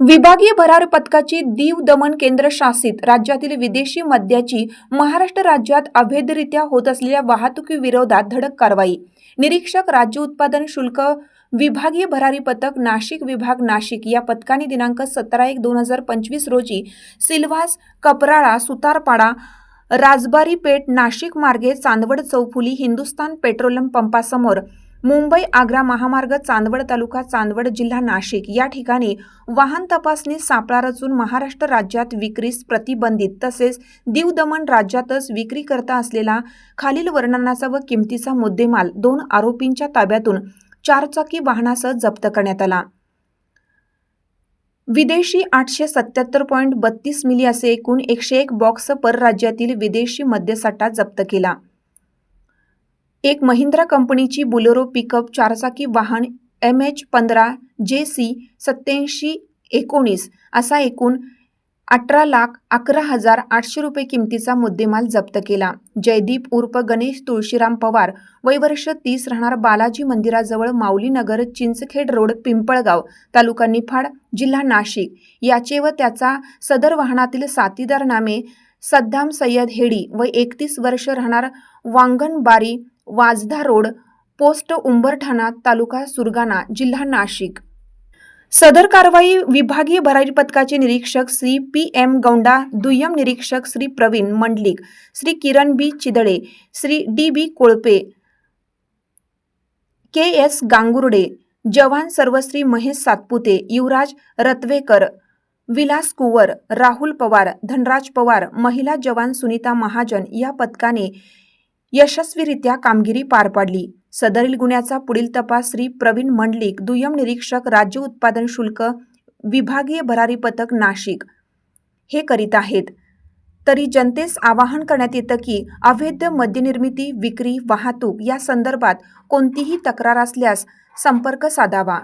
विभागीय भरार पथकाची दीव दमन केंद्रशासित राज्यातील विदेशी मद्याची महाराष्ट्र राज्यात अवैधरित्या होत असलेल्या वाहतुकीविरोधात धडक कारवाई. निरीक्षक राज्य उत्पादन शुल्क विभागीय भरारी पथक नाशिक विभाग नाशिक या पथकाने दिनांक सतरा एक दोन हजार पंचवीस रोजी सिल्वास कपराळा सुतारपाडा राजबारी पेठ नाशिक मार्गे चांदवड चौफुली हिंदुस्तान पेट्रोलियम पंपासमोर मुंबई आग्रा महामार्ग चांदवड तालुका चांदवड जिल्हा नाशिक या ठिकाणी वाहन तपासणी सापळा रचून महाराष्ट्र राज्यात विक्रीस प्रतिबंधित तसेच दीव दमन राज्यातच विक्री करता असलेला खालील वर्णनाचा व किमतीचा मुद्देमाल दोन आरोपींच्या ताब्यातून चारचाकी वाहनासह जप्त करण्यात आला. विदेशी आठशे सत्याहत्तर पॉईंट बत्तीस मिली असे एकूण एकशे एक बॉक्स परराज्यातील विदेशी मद्यसाठा जप्त केला. एक महिंद्रा कंपनीची बुलेरो पिकअप चारचाकी वाहन एम एच पंधरा जे सी सत्याऐंशी एकोणीस असा एकूण अठरा लाख अकरा हजार आठशे रुपये किमतीचा मुद्देमाल जप्त केला. जयदीप उर्फ गणेश तुळशीराम पवार वयवर्ष तीस राहणार बालाजी मंदिराजवळ माऊलीनगर चिंचखेड रोड पिंपळगाव तालुका निफाड जिल्हा नाशिक. याचे व त्याचा सदर वाहनातील साथीदार नामे सद्दाम सय्यद हेडी व एकतीस वर्ष राहणार वांगणबारी वाजधा रोड पोस्ट उंबरठाणा तालुका सुरगाणा जिल्हा नाशिक. सदर कारवाई विभागीय भरारी पथकाचे निरीक्षक श्री पी एम गौंडा दुय्यम निरीक्षक Shri Praveen Mandlik Shri Kiran B Chidle Shri D B Kolpe K S Gangurde जवान सर्वश्री महेश सातपुते युवराज रत्वेकर विलास कुवर राहुल पवार धनराज पवार महिला जवान सुनीता महाजन या पथकाने यशस्वीरित्या कामगिरी पार पाडली. सदरील गुन्ह्याचा पुढील तपास श्री प्रवीण मंडलिक दुय्यम निरीक्षक राज्य उत्पादन शुल्क विभागीय भरारी पथक नाशिक. हे करीत आहेत. तरी जनतेस आवाहन करण्यात येतं की अवैध मद्यनिर्मिती विक्री वाहतूक या संदर्भात कोणतीही तक्रार असल्यास संपर्क साधावा.